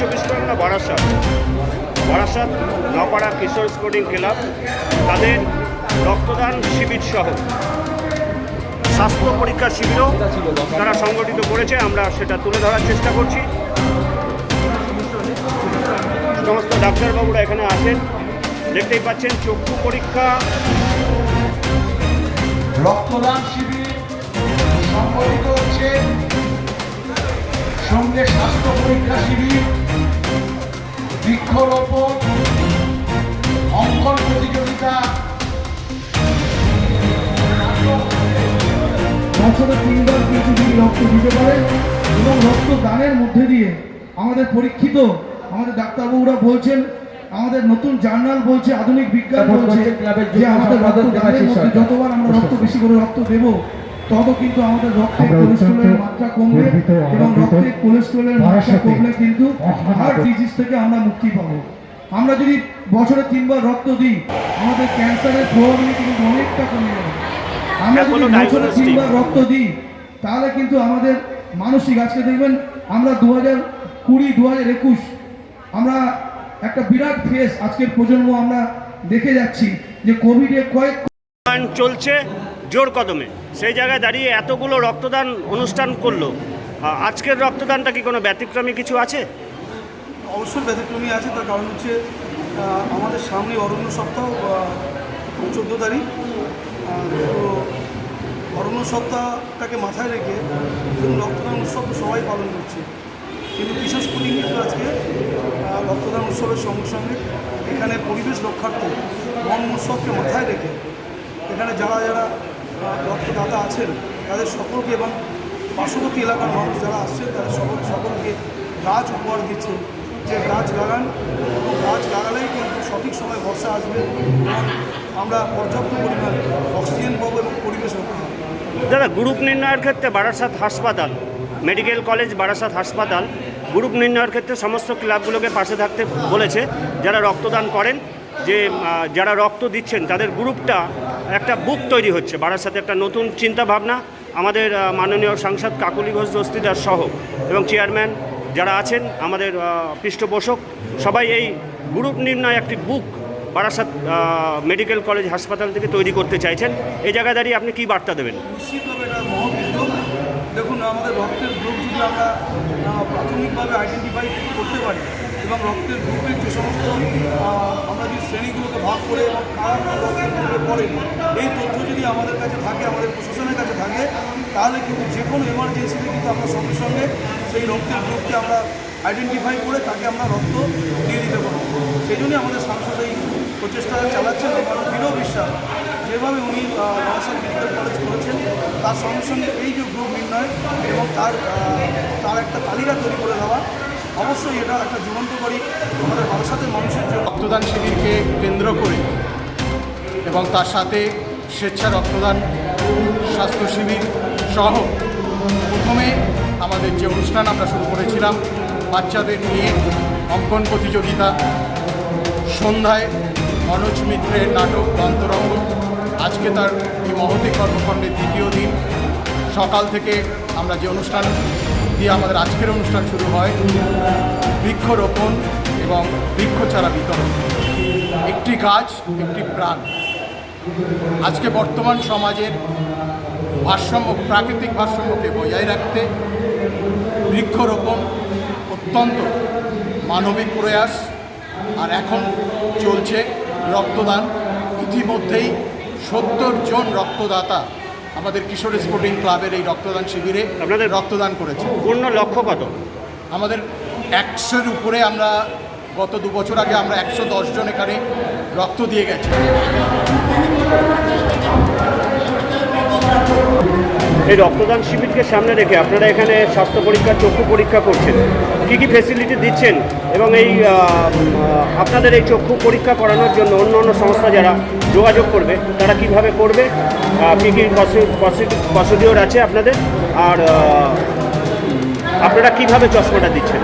চব্বিশ পরগনা বারাসাত। বারাসাত, নপাড়া Kishore sporting club, তাদের রক্তদান শিবির সহ স্বাস্থ্য পরীক্ষা শিবিরও তারা সংগঠিত করেছে। আমরা সেটা তুলে ধরার চেষ্টা করছি। সমস্ত ডাক্তারবাবুরা এখানে আছেন দেখতেই পাচ্ছেন চক্ষু পরীক্ষা। রক্তদান শিবির সংগঠিত হচ্ছে। সঙ্গে স্বাস্থ্য পরীক্ষা শিবির বৃক্ষরোপণ অঙ্কন প্রতিযোগিতা। বছরে তিনবার কিন্তু রক্ত দিতে পারেন এবং রক্ত দানের মধ্যে দিয়ে আমাদের পরীক্ষিত আমাদের ডাক্তারবাবুরা বলছেন আমাদের নতুন জার্নাল বলছে আধুনিক বিজ্ঞান বলছে যে আমাদের রক্ত দানের মধ্যে যতবার আমরা রক্ত বেশি করে রক্ত দেব তত কিন্তু আমাদের রক্তে আমরা কোলেস্ট্রলের মাত্রা কমবে এবং আনন্দিত। রক্তে কোলেস্ট্রলের মাত্রা কমলে কিন্তু হার্ট ডিজিজ থেকে আমরা মুক্তি পাবো। আমরা যদি বছরে তিনবার রক্ত দিই আমাদের ক্যান্সারের প্রবাবিলিটি কিন্তু অনেকটা কমে যাবে। আমরা যদি বছরে তিনবার রক্ত দিই তাহলে কিন্তু আমাদের মানসিক আজকে দেখবেন আমরা দু হাজার কুড়ি দু হাজার একুশ আমরা একটা বিরাট ফেস আজকের প্রজন্ম আমরা দেখে যাচ্ছি যে কোভিডে কয়েক চলছে। জোর কদমে। সেই জায়গায় দাঁড়িয়ে এতগুলো রক্তদান অনুষ্ঠান করল। আজকের রক্তদানটা কি কোনো ব্যতিক্রমী কিছু আছে? অবশ্যই ব্যতিক্রমী আছে, তার কারণ হচ্ছে আমাদের সামনে অরণ্য সপ্তাহ চোদ্দ তারিখ। অরণ্য সপ্তাহটাকে মাথায় রেখে রক্তদান উৎসব সবাই পালন করছে। কিন্তু বিশেষ করে কিন্তু আজকে রক্তদান উৎসবের সঙ্গে সঙ্গে এখানে পরিবেশ রক্ষার্থে বন উৎসবকে মাথায় রেখে এখানে যারা যারা রক্তদাতা আছেন, তাদের সকলকে এবং পার্শ্ববর্তী এলাকার মানুষ যারা আসছেন, তাদের সকল সকলকে গাছ উপহার দিচ্ছেন যে গাছ লাগান, গাছ লাগালেই কিন্তু সঠিক সময় বর্ষা আসবে এবং আমরা পর্যাপ্ত পরিমাণ অক্সিজেন পাবো এবং পরিবেশ রক্ষা হবে। দাদা, গ্রুপ নির্ণয়ের ক্ষেত্রে বারাসাত হাসপাতাল, মেডিকেল কলেজ, বারাসাত হাসপাতাল, গ্রুপ নির্ণয়ের ক্ষেত্রে সমস্ত ক্লাবগুলোকে পাশে থাকতে বলেছে, যারা রক্তদান করেন, যে যারা রক্ত দিচ্ছেন, তাদের গ্রুপটা একটা বুক তৈরি হচ্ছে। বারাসাতে একটা নতুন চিন্তা ভাবনা আমাদের মাননীয় সাংসদ কাকুলি ঘোষ দস্তিদার সহ এবং চেয়ারম্যান যারা আছেন, আমাদের পৃষ্ঠপোষক, সবাই এই গ্রুপ নির্ণয় একটি বুক বারাসাত মেডিকেল কলেজ হাসপাতাল থেকে তৈরি করতে চাইছেন। এই জায়গায় দাঁড়িয়ে আপনি কি বার্তা দেবেন? দেখুন, আমাদের রক্তের গ্রুপ যদি আমরা প্রাথমিকভাবে আইডেন্টিফাই করতে পারি এবং রক্তের গ্রুপের যে সমস্ত আমরা যে শ্রেণীগুলোকে ভাগ করে এবং কারা রক্তের গ্রুপে পড়ে, এই তথ্য যদি আমাদের কাছে থাকে, আমাদের প্রশাসনের কাছে থাকে, তাহলে কিন্তু যে কোনো এমার্জেন্সিতে কিন্তু আমরা সঙ্গে সঙ্গে সেই রক্তের গ্রুপকে আমরা আইডেন্টিফাই করে তাকে আমরা রক্ত দিয়ে দিতে পারব। সেই জন্যই আমাদের সাংসদ এই প্রচেষ্টা চালাচ্ছেন এবং দৃঢ় বিশ্বাস। যেভাবে উনি বারাসাত মেডিকেল কলেজ করেছেন, তার সঙ্গে সঙ্গে এই যে গ্রুপ নির্ণয় এবং তার তার একটা তালিকা তৈরি করে দেওয়া, অবশ্যই এটা একটা যুগান্তকারী আমাদের বারাসাতের মানুষের জন্য। রক্তদান শিবিরকে কেন্দ্র করে এবং তার সাথে স্বেচ্ছা রক্তদান স্বাস্থ্য শিবির সহ প্রথমে আমাদের যে অনুষ্ঠান আমরা শুরু করেছিলাম, বাচ্চাদের নিয়ে অঙ্কন প্রতিযোগিতা, সন্ধ্যায় মনোজ মিত্রের নাটক অন্তরঙ্গ আজকে তার এই মহতি কর্মখণ্ডের দ্বিতীয় দিন। সকাল থেকে আমরা যে অনুষ্ঠান দিয়ে আমাদের আজকের অনুষ্ঠান শুরু হয়, বৃক্ষরোপণ এবং বৃক্ষ বৃক্ষচারা বিতরণ। একটি গাছ, একটি প্রাণ। আজকে বর্তমান সমাজের ভারসাম্য, প্রাকৃতিক ভারসাম্যকে বজায় রাখতে বৃক্ষরোপণ অত্যন্ত মানবিক প্রয়াস আর এখন চলছে। রক্তদান। ইতিমধ্যেই সত্তর জন রক্তদাতা আমাদের কিশোর স্পোর্টিং ক্লাবের এই রক্তদান শিবিরে আপনাদের- রক্তদান করেছে। পূর্ণ লক্ষ্য কত? আমাদের একশোর উপরে আমরা গত দু বছর আগে আমরা একশো জন এখানে রক্ত দিয়ে গেছি। এই রক্তদান শিবিরকে সামনে রেখে আপনারা এখানে স্বাস্থ্য পরীক্ষা, চক্ষু পরীক্ষা করছেন। কি কি ফেসিলিটি দিচ্ছেন এবং এই আপনাদের এই চক্ষু পরীক্ষা করানোর জন্য অন্য অন্য সংস্থা যারা যোগাযোগ করবে, তারা কীভাবে করবে? কি কি প্রসিডিওর আছে আপনাদের? আর আপনারা কীভাবে চশমাটা দিচ্ছেন?